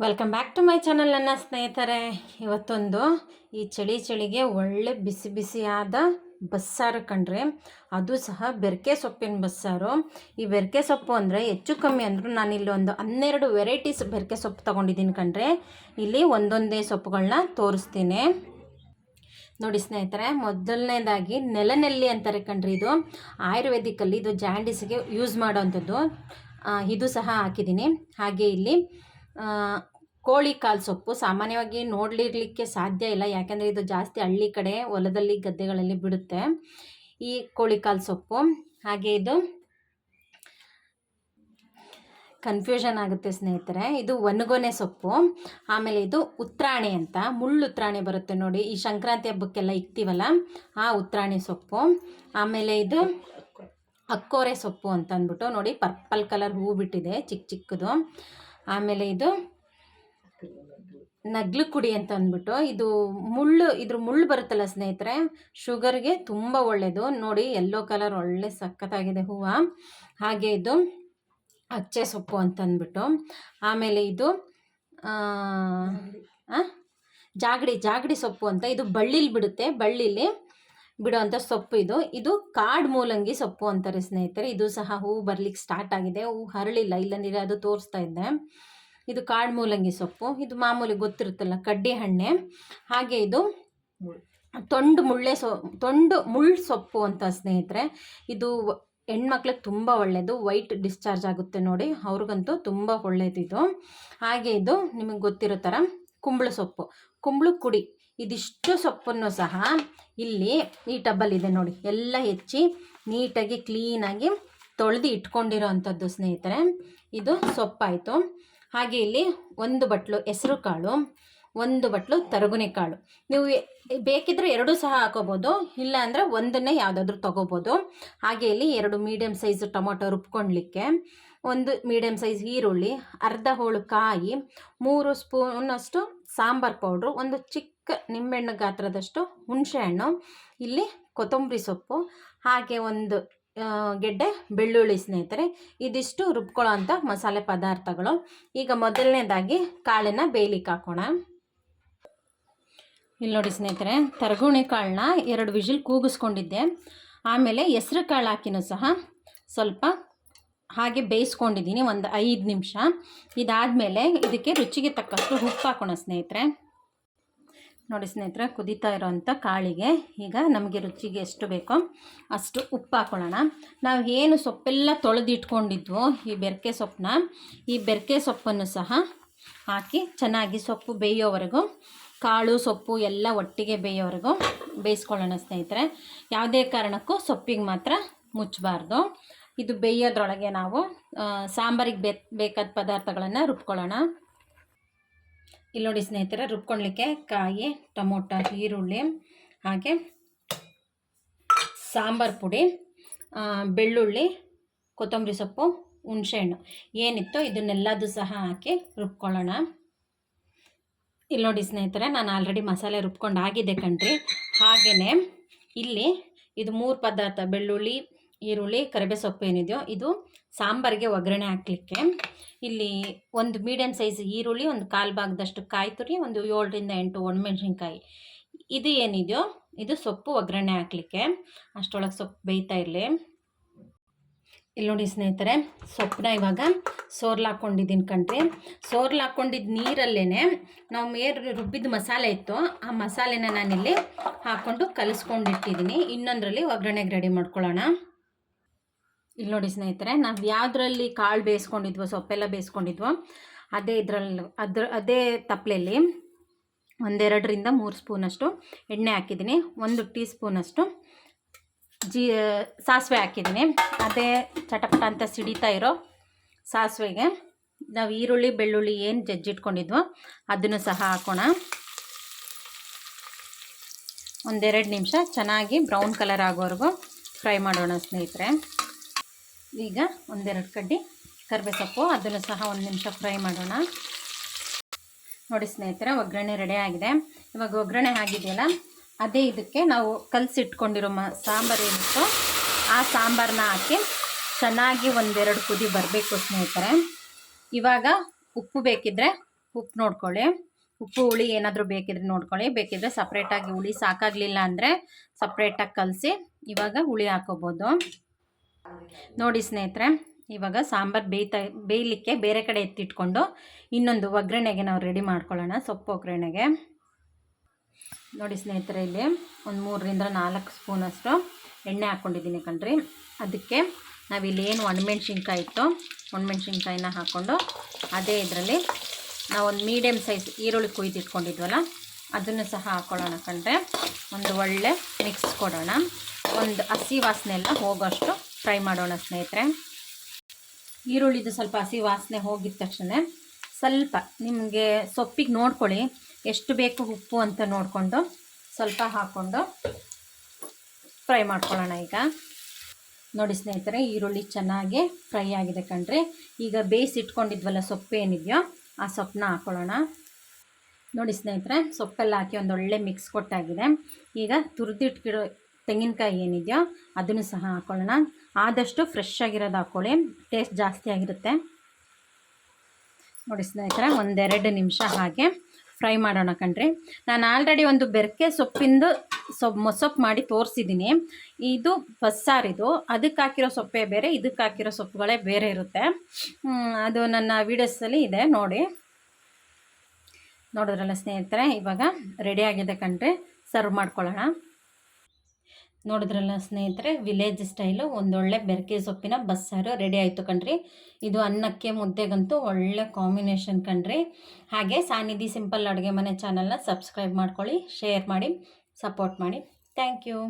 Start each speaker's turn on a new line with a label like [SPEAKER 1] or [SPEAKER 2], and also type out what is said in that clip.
[SPEAKER 1] Welcome back to my channel ನನ್ನ ಸ್ನೇಹಿತರೆ. ಇವತ್ತೊಂದು ಈ ಚಳಿ ಚಳಿಗೆ ಒಳ್ಳೆ ಬಿಸಿ ಬಿಸಿಯಾದ ಬಸ್ಸಾರು ಕಣ್ರಿ. ಅದು ಸಹ ಬೆರಕೆ ಸೊಪ್ಪಿನ ಬಸ್ಸಾರು. ಈ ಬೆರಕೆ ಸೊಪ್ಪು ಅಂದರೆ ಹೆಚ್ಚು ಕಮ್ಮಿ ಅಂದರೂ ನಾನು ಇಲ್ಲಿ ಒಂದು ಹನ್ನೆರಡು ವೆರೈಟೀಸ್ ಬೆರಕೆ ಸೊಪ್ಪು ತೊಗೊಂಡಿದ್ದೀನಿ ಕಣ್ರಿ. ಇಲ್ಲಿ ಒಂದೊಂದೇ ಸೊಪ್ಪುಗಳನ್ನ ತೋರಿಸ್ತೀನಿ. ನೋಡಿ ಸ್ನೇಹಿತರೆ, ಮೊದಲನೇದಾಗಿ ನೆಲನೆಲ್ಲಿ ಅಂತಾರೆ ಕಣ್ರಿ ಇದು. ಆಯುರ್ವೇದಿಕಲ್ಲಿ ಇದು ಜಾಂಡಿಸ್ಗೆ ಯೂಸ್ ಮಾಡೋವಂಥದ್ದು. ಇದು ಸಹ ಹಾಕಿದ್ದೀನಿ. ಹಾಗೆ ಇಲ್ಲಿ ಕೋಳಿ ಕಾಲು ಸೊಪ್ಪು ಸಾಮಾನ್ಯವಾಗಿ ನೋಡಲಿರ್ಲಿಕ್ಕೆ ಸಾಧ್ಯ ಇಲ್ಲ, ಯಾಕೆಂದರೆ ಇದು ಜಾಸ್ತಿ ಹಳ್ಳಿ ಕಡೆ ಹೊಲದಲ್ಲಿ, ಗದ್ದೆಗಳಲ್ಲಿ ಬಿಡುತ್ತೆ. ಈ ಕೋಳಿ ಕಾಲು ಸೊಪ್ಪು, ಹಾಗೆ ಇದು ಕನ್ಫ್ಯೂಷನ್ ಆಗುತ್ತೆ ಸ್ನೇಹಿತರೆ. ಇದು ಒನಗೊನೆ ಸೊಪ್ಪು, ಆಮೇಲೆ ಇದು ಉತ್ರಾಣಿ ಅಂತ. ಮುಳ್ಳು ಉತ್ರಾಣಿ ಬರುತ್ತೆ ನೋಡಿ, ಈ ಸಂಕ್ರಾಂತಿ ಹಬ್ಬಕ್ಕೆಲ್ಲ ಇಕ್ತೀವಲ್ಲ, ಆ ಉತ್ರಾಣಿ ಸೊಪ್ಪು. ಆಮೇಲೆ ಇದು ಅಕ್ಕೋರೆ ಸೊಪ್ಪು ಅಂತ ಅಂದ್ಬಿಟ್ಟು ನೋಡಿ, ಪರ್ಪಲ್ ಕಲರ್ ಹೂ ಬಿಟ್ಟಿದೆ ಚಿಕ್ಕ ಚಿಕ್ಕದು. ಆಮೇಲೆ ಇದು ನಗ್ಲು ಕುಡಿ ಅಂತ ಅಂದ್ಬಿಟ್ಟು ಇದು ಮುಳ್ಳು, ಇದ್ರ ಮುಳ್ಳು ಬರುತ್ತಲ್ಲ ಸ್ನೇಹಿತರೆ, ಶುಗರ್ಗೆ ತುಂಬ ಒಳ್ಳೆಯದು ನೋಡಿ ಎಲ್ಲೋ ಕಲರ್ ಒಳ್ಳೆ ಸಖತ್ತಾಗಿದೆ ಹೂವು. ಹಾಗೆ ಇದು ಅಚ್ಚೆ ಸೊಪ್ಪು ಅಂತ ಅಂದ್ಬಿಟ್ಟು. ಆಮೇಲೆ ಇದು? ಜಾಗಡಿ ಜಾಗಡಿ ಸೊಪ್ಪು ಅಂತ. ಇದು ಬಳ್ಳಿಲಿ ಬಿಡುತ್ತೆ, ಬಳ್ಳಿಲಿ. ಬಿಡುವಂಥ ಸೊಪ್ಪು ಇದು. ಇದು ಕಾಡು ಮೂಲಂಗಿ ಸೊಪ್ಪು ಅಂತಾರೆ ಸ್ನೇಹಿತರೆ. ಇದು ಸಹ ಹೂವು ಬರ್ಲಿಕ್ಕೆ ಸ್ಟಾರ್ಟ್ ಆಗಿದೆ. ಹೂವು ಹರಳಿಲ್ಲ ಇಲ್ಲಂದಿರ ಅದು ತೋರಿಸ್ತಾ ಇದ್ದೆ. ಇದು ಕಾಡು ಮೂಲಂಗಿ ಸೊಪ್ಪು. ಇದು ಮಾಮೂಲಿ ಗೊತ್ತಿರುತ್ತಲ್ಲ ಕಡ್ಡಿ ಹಣ್ಣೆ. ಹಾಗೆ ಇದು ತೊಂಡು ಮುಳ್ಳೆ ಸೊ ತೊಂಡು ಮುಳ್ಳು ಸೊಪ್ಪು ಅಂತ ಸ್ನೇಹಿತರೆ. ಇದು ಹೆಣ್ಮಕ್ಳಿಗೆ ತುಂಬ ಒಳ್ಳೆಯದು ವೈಟ್ ಡಿಸ್ಚಾರ್ಜ್ ಆಗುತ್ತೆ ನೋಡಿ. ಅವ್ರಿಗಂತೂ ತುಂಬ ಒಳ್ಳೆಯದು ಇದು ಹಾಗೆ ಇದು ನಿಮಗೆ ಗೊತ್ತಿರೋ ಥರ ಕುಂಬಳ ಸೊಪ್ಪು. ಕುಂಬಳ ಕುಡಿ ಇದಿಷ್ಟು ಸೊಪ್ಪನ್ನು ಸಹ ಇಲ್ಲಿ ಈ ಟಬ್ಬಲ್ಲಿದೆ ನೋಡಿ. ಎಲ್ಲ ಹೆಚ್ಚಿ ನೀಟಾಗಿ ಕ್ಲೀನಾಗಿ ತೊಳೆದು ಇಟ್ಕೊಂಡಿರೋ ಅಂಥದ್ದು ಸ್ನೇಹಿತರೆ, ಇದು ಸೊಪ್ಪಾಯಿತು. ಹಾಗೆ ಇಲ್ಲಿ ಒಂದು ಬಟ್ಲು ಹೆಸರು ಕಾಳು, ಒಂದು ಬಟ್ಲು ತರಗುನಿ ಕಾಳು. ನೀವು ಬೇಕಿದ್ರೆ ಎರಡೂ ಸಹ ಹಾಕೋಬೋದು, ಇಲ್ಲ ಅಂದರೆ ಒಂದನ್ನೇ ಯಾವುದಾದ್ರೂ ತೊಗೋಬೋದು. ಹಾಗೆ ಇಲ್ಲಿ ಎರಡು ಮೀಡಿಯಮ್ ಸೈಜ್ ಟೊಮೊಟೊ ರುಬ್ಕೊಳ್ಲಿಕ್ಕೆ ಒಂದು ಮೀಡಿಯಮ್ ಸೈಜ್ ಈರುಳ್ಳಿ, ಅರ್ಧ ಹೋಳು ಕಾಯಿ, ಮೂರು ಸ್ಪೂನಷ್ಟು ಸಾಂಬಾರು ಪೌಡ್ರು ಒಂದು ಚಿಕ್ಕ ನಿಂಬೆಹಣ್ಣು ಗಾತ್ರದಷ್ಟು ಹುಣಸೆಹಣ್ಣು ಇಲ್ಲಿ ಕೊತ್ತಂಬರಿ ಸೊಪ್ಪು, ಹಾಗೆ ಒಂದು ಗೆಡ್ಡೆ ಬೆಳ್ಳುಳ್ಳಿ ಸ್ನೇಹಿತರೆ. ಇದಿಷ್ಟು ರುಬ್ಕೊಳ್ಳೋ ಮಸಾಲೆ ಪದಾರ್ಥಗಳು. ಈಗ ಮೊದಲನೇದಾಗಿ ಕಾಳನ್ನು ಬೇಯಲಿಕ್ಕೆ ಹಾಕೋಣ. ಇಲ್ಲಿ ನೋಡಿ ಸ್ನೇಹಿತರೆ, ತರಗುಣಿ ಕಾಳನ್ನ ಎರಡು ವಿಜಿಲ್ ಕೂಗಿಸ್ಕೊಂಡಿದ್ದೆ. ಆಮೇಲೆ ಹೆಸ್ರು ಕಾಳು ಹಾಕಿನೂ ಸಹ ಸ್ವಲ್ಪ ಹಾಗೆ ಬೇಯಿಸ್ಕೊಂಡಿದ್ದೀನಿ, ಒಂದು ಐದು ನಿಮಿಷ. ಇದಾದಮೇಲೆ ಇದಕ್ಕೆ ರುಚಿಗೆ ತಕ್ಕಷ್ಟು ಉಪ್ಪು ಹಾಕೋಣ ಸ್ನೇಹಿತರೆ. ನೋಡಿ ಸ್ನೇಹಿತರೆ, ಕುದೀತಾ ಇರೋವಂಥ ಕಾಳಿಗೆ ಈಗ ನಮಗೆ ರುಚಿಗೆ ಎಷ್ಟು ಬೇಕೋ ಅಷ್ಟು ಉಪ್ಪು ಹಾಕೊಳ್ಳೋಣ. ನಾವು ಏನು ಸೊಪ್ಪೆಲ್ಲ ತೊಳೆದಿಟ್ಕೊಂಡಿದ್ವೋ ಈ ಬೆರಕೆ ಸೊಪ್ಪನ್ನ, ಈ ಬೆರಕೆ ಸೊಪ್ಪನ್ನು ಸಹ ಹಾಕಿ ಚೆನ್ನಾಗಿ ಸೊಪ್ಪು ಬೇಯೋವರೆಗೂ, ಕಾಳು ಸೊಪ್ಪು ಎಲ್ಲ ಒಟ್ಟಿಗೆ ಬೇಯೋವರೆಗೂ ಬೇಯಿಸ್ಕೊಳ್ಳೋಣ ಸ್ನೇಹಿತರೆ. ಯಾವುದೇ ಕಾರಣಕ್ಕೂ ಸೊಪ್ಪಿಗೆ ಮಾತ್ರ ಮುಚ್ಚಬಾರ್ದು. ಇದು ಬೇಯೋದ್ರೊಳಗೆ ನಾವು ಸಾಂಬಾರಿಗೆ ಬೇಕಾದ ಪದಾರ್ಥಗಳನ್ನು ರುಬ್ಕೊಳ್ಳೋಣ. ಇಲ್ಲಿ ನೋಡಿ ಸ್ನೇಹಿತರೆ ರುಬ್ಕೊಳ್ಳಿಕ್ಕೆ ಕಾಯಿ, ಟೊಮೊಟೊ, ಈರುಳ್ಳಿ, ಹಾಗೆ ಸಾಂಬಾರು ಪುಡಿ ಬೆಳ್ಳುಳ್ಳಿ, ಕೊತ್ತಂಬರಿ ಸೊಪ್ಪು ಹುಣಸೆಹಣ್ಣು ಏನಿತ್ತು ಇದನ್ನೆಲ್ಲದೂ ಸಹ ಹಾಕಿ ರುಬ್ಕೊಳ್ಳೋಣ. ಇಲ್ಲಿ ನೋಡಿ ಸ್ನೇಹಿತರೆ, ನಾನು ಆಲ್ರೆಡಿ ಮಸಾಲೆ ರುಬ್ಕೊಂಡು ಆಗಿದೆ ಕಣ್ರಿ. ಹಾಗೆಯೇ ಇಲ್ಲಿ ಇದು ಮೂರು ಪದಾರ್ಥ, ಬೆಳ್ಳುಳ್ಳಿ ಈರುಳ್ಳಿ ಕರಿಬೇ ಸೊಪ್ಪು ಏನಿದೆಯೋ ಇದು ಸಾಂಬಾರಿಗೆ ಒಗ್ಗರಣೆ ಹಾಕಲಿಕ್ಕೆ. ಇಲ್ಲಿ ಒಂದು ಮೀಡಿಯಮ್ ಸೈಜ್ ಈರುಳ್ಳಿ, ಒಂದು ಕಾಲು ಭಾಗದಷ್ಟು ಕಾಯಿ ತುರಿ, ಒಂದು ಏಳರಿಂದ ಎಂಟು ಒಣಮೆಣ್ಸಿನ್ಕಾಯಿ. ಇದು ಏನಿದೆಯೋ ಇದು ಸೊಪ್ಪು ಒಗ್ಗರಣೆ ಹಾಕಲಿಕ್ಕೆ. ಅಷ್ಟೊಳಗೆ ಸೊಪ್ಪು ಬೇಯ್ತಾ ಇರಲಿ. ಇಲ್ಲಿ ನೋಡಿ ಸ್ನೇಹಿತರೆ, ಸೊಪ್ಪನ್ನ ಇವಾಗ ಸೋರ್ಲು ಹಾಕ್ಕೊಂಡಿದ್ದೀನಿ ಕಣ್ರಿ. ಸೋರ್ಲು ಹಾಕ್ಕೊಂಡಿದ್ದ ನೀರಲ್ಲೇ ನಾವು ಮೇರ್ ರುಬ್ಬಿದ ಮಸಾಲೆ ಇತ್ತು. ಆ ಮಸಾಲೆನ ನಾನಿಲ್ಲಿ ಹಾಕ್ಕೊಂಡು ಕಲಿಸ್ಕೊಂಡಿಟ್ಟಿದ್ದೀನಿ ಇನ್ನೊಂದರಲ್ಲಿ ಒಗ್ಗರಣೆಗೆ ರೆಡಿ ಮಾಡ್ಕೊಳ್ಳೋಣ. ಇಲ್ಲಿ ನೋಡಿ ಸ್ನೇಹಿತರೆ, ನಾವು ಯಾವುದ್ರಲ್ಲಿ ಕಾಳು ಬೇಯಿಸ್ಕೊಂಡಿದ್ವೋ, ಸೊಪ್ಪೆಲ್ಲ ಬೇಯಿಸ್ಕೊಂಡಿದ್ವೋ, ಅದೇ ಇದರಲ್ಲಿ ಅದ್ರ, ಅದೇ ತಪ್ಪಲೆಯಲ್ಲಿ ಒಂದೆರಡರಿಂದ ಮೂರು ಸ್ಪೂನಷ್ಟು ಎಣ್ಣೆ ಹಾಕಿದ್ದೀನಿ, ಒಂದು ಟೀ ಸ್ಪೂನಷ್ಟು ಜೀ, ಸಾಸಿವೆ ಹಾಕಿದ್ದೀನಿ. ಅದೇ ಚಟಪಟ ಅಂತ ಸಿಡಿತಾ ಇರೋ ಸಾಸಿವೆಗೆ ನಾವು ಈರುಳ್ಳಿ, ಬೆಳ್ಳುಳ್ಳಿ ಏನು ಜಜ್ಜಿಟ್ಕೊಂಡಿದ್ವೋ ಅದನ್ನು ಸಹ ಹಾಕೋಣ. ಒಂದೆರಡು ನಿಮಿಷ ಚೆನ್ನಾಗಿ ಬ್ರೌನ್ ಕಲರ್ ಆಗೋವರೆಗೂ ಫ್ರೈ ಮಾಡೋಣ ಸ್ನೇಹಿತರೆ. ಈಗ ಒಂದೆರಡು ಕಡ್ಡಿ ಕರಿಬೇಸೊಪ್ಪು, ಅದನ್ನು ಸಹ ಒಂದು ನಿಮಿಷ ಫ್ರೈ ಮಾಡೋಣ. ನೋಡಿ ಸ್ನೇಹಿತರೆ, ಒಗ್ಗರಣೆ ರೆಡಿ ಆಗಿದೆ. ಇವಾಗ ಒಗ್ಗರಣೆ ಆಗಿದೆಯಲ್ಲ, ಅದೇ ಇದಕ್ಕೆ ನಾವು ಕಲಸಿಟ್ಕೊಂಡಿರೋ ಮ, ಸಾಂಬಾರು ಏನಿತ್ತು, ಆ ಸಾಂಬಾರನ್ನ ಹಾಕಿ ಚೆನ್ನಾಗಿ ಒಂದೆರಡು ಕುದಿ ಬರಬೇಕು ಸ್ನೇಹಿತರೆ. ಇವಾಗ ಉಪ್ಪು ಬೇಕಿದ್ರೆ ಉಪ್ಪು ನೋಡ್ಕೊಳ್ಳಿ. ಉಪ್ಪು, ಹುಳಿ ಏನಾದರೂ ಬೇಕಿದ್ರೆ ನೋಡ್ಕೊಳ್ಳಿ. ಬೇಕಿದ್ರೆ ಸಪ್ರೇಟಾಗಿ ಹುಳಿ ಸಾಕಾಗಲಿಲ್ಲ ಅಂದರೆ ಸಪ್ರೇಟಾಗಿ ಕಲಸಿ ಇವಾಗ ಹುಳಿ ಹಾಕೋಬೋದು. ನೋಡಿ ಸ್ನೇಹಿತರೆ, ಇವಾಗ ಸಾಂಬಾರು ಬೇಯ್ತಾ, ಬೇಯಲಿಕ್ಕೆ ಬೇರೆ ಕಡೆ ಎತ್ತಿಟ್ಕೊಂಡು ಇನ್ನೊಂದು ಒಗ್ಗರಣೆಗೆ ನಾವು ರೆಡಿ ಮಾಡ್ಕೊಳ್ಳೋಣ, ಸೊಪ್ಪು ಒಗ್ಗರಣೆಗೆ. ನೋಡಿ ಸ್ನೇಹಿತರೆ, ಇಲ್ಲಿ ಒಂದು ಮೂರರಿಂದ ನಾಲ್ಕು ಸ್ಪೂನಷ್ಟು ಎಣ್ಣೆ ಹಾಕ್ಕೊಂಡಿದ್ದೀನಿ ಕಣ್ರಿ. ಅದಕ್ಕೆ ನಾವಿಲ್ಲಿ ಏನು ಒಣಮೆಣ್ಸಿನ್ಕಾಯಿ ಇತ್ತು, ಒಣಮೆಣ್ಸಿನ್ಕಾಯಿನ ಹಾಕ್ಕೊಂಡು ಅದೇ ಇದರಲ್ಲಿ ನಾವೊಂದು ಮೀಡಿಯಮ್ ಸೈಜ್ ಈರುಳ್ಳಿ ಕುಯ್ದಿಟ್ಕೊಂಡಿದ್ವಲ್ಲ ಅದನ್ನು ಸಹ ಹಾಕ್ಕೊಳ್ಳೋಣ ಕಂಡ್ರೆ ಒಂದು ಒಳ್ಳೆ ಮಿಕ್ಸ್ ಕೊಡೋಣ. ಒಂದು ಹಸಿ ವಾಸನೆ ಎಲ್ಲ ಹೋಗೋಷ್ಟು ಫ್ರೈ ಮಾಡೋಣ ಸ್ನೇಹಿತರೆ. ಈರುಳ್ಳಿದು ಸ್ವಲ್ಪ ಹಸಿ ವಾಸನೆ ಹೋಗಿದ ತಕ್ಷಣ ಸ್ವಲ್ಪ ನಿಮಗೆ ಸೊಪ್ಪಿಗೆ ನೋಡ್ಕೊಳ್ಳಿ, ಎಷ್ಟು ಬೇಕು ಉಪ್ಪು ಅಂತ ನೋಡಿಕೊಂಡು ಸ್ವಲ್ಪ ಹಾಕ್ಕೊಂಡು ಫ್ರೈ ಮಾಡ್ಕೊಳ್ಳೋಣ ಈಗ. ನೋಡಿ ಸ್ನೇಹಿತರೆ, ಈರುಳ್ಳಿ ಚೆನ್ನಾಗಿ ಫ್ರೈ ಆಗಿದೆ ಕಣ್ರಿ. ಈಗ ಬೇಯಿಸಿಟ್ಕೊಂಡಿದ್ವಲ್ಲ ಸೊಪ್ಪು ಏನಿದೆಯೋ ಆ ಸೊಪ್ಪನ್ನ ಹಾಕ್ಕೊಳ್ಳೋಣ ನೋಡಿ ಸ್ನೇಹಿತರೆ, ಸೊಪ್ಪೆಲ್ಲ ಹಾಕಿ ಒಂದು ಒಳ್ಳೆ ಮಿಕ್ಸ್ ಕೊಟ್ಟಾಗಿದೆ. ಈಗ ತುರಿದಿಟ್ಕಿಡೋ ತೆಂಗಿನಕಾಯಿ ಏನಿದೆಯೋ ಅದನ್ನು ಸಹ ಹಾಕ್ಕೊಳ್ಳೋಣ ಆದಷ್ಟು ಫ್ರೆಶ್ ಆಗಿರೋದು ಹಾಕ್ಕೊಳ್ಳಿ ಟೇಸ್ಟ್ ಜಾಸ್ತಿ ಆಗಿರುತ್ತೆ. ನೋಡಿ ಸ್ನೇಹಿತರೆ, ಒಂದೆರಡು ನಿಮಿಷ ಹಾಗೆ ಫ್ರೈ ಮಾಡೋಣ ಕಣ್ರಿ. ನಾನು ಆಲ್ರೆಡಿ ಒಂದು ಬೆರಕೆ ಸೊಪ್ಪಿಂದು ಸೊಪ್ಪು ಮೊಸೊಪ್ಪು ಮಾಡಿ ತೋರಿಸಿದ್ದೀನಿ ಇದು ಬಸ್ಸಾರಿದು. ಅದಕ್ಕೆ ಹಾಕಿರೋ ಸೊಪ್ಪೇ ಬೇರೆ, ಇದಕ್ಕೆ ಹಾಕಿರೋ ಸೊಪ್ಪುಗಳೇ ಬೇರೆ ಇರುತ್ತೆ. ಅದು ನನ್ನ ವೀಡಿಯೋಸಲ್ಲಿ ಇದೆ, ನೋಡಿ. ನೋಡಿದ್ರಲ್ಲ ಸ್ನೇಹಿತರೆ, ಇವಾಗ ರೆಡಿ ಆಗಿದೆ ಕಣ್ರಿ. ಸರ್ವ್ ಮಾಡ್ಕೊಳ್ಳೋಣ. ನೋಡಿದ್ರಲ್ಲ ಸ್ನೇಹಿತರೆ ವಿಲೇಜ್ ಸ್ಟೈಲು ಒಂದೊಳ್ಳೆ ಬೆರಕೆ ಸೊಪ್ಪಿನ ಬಸ್ಸಾರು ರೆಡಿ ಆಯಿತು ಕಣ್ರಿ. ಇದು ಅನ್ನಕ್ಕೆ ಮುದ್ದೆಗಂತೂ ಒಳ್ಳೆ ಕಾಂಬಿನೇಷನ್ ಕಣ್ರಿ. ಹಾಗೆ ಸಾನಿಧಿ ಸಿಂಪಲ್ ಅಡುಗೆ ಮನೆ ಚಾನಲ್ನ ಸಬ್ಸ್ಕ್ರೈಬ್ ಮಾಡ್ಕೊಳ್ಳಿ ಶೇರ್ ಮಾಡಿ ಸಪೋರ್ಟ್ ಮಾಡಿ. Thank you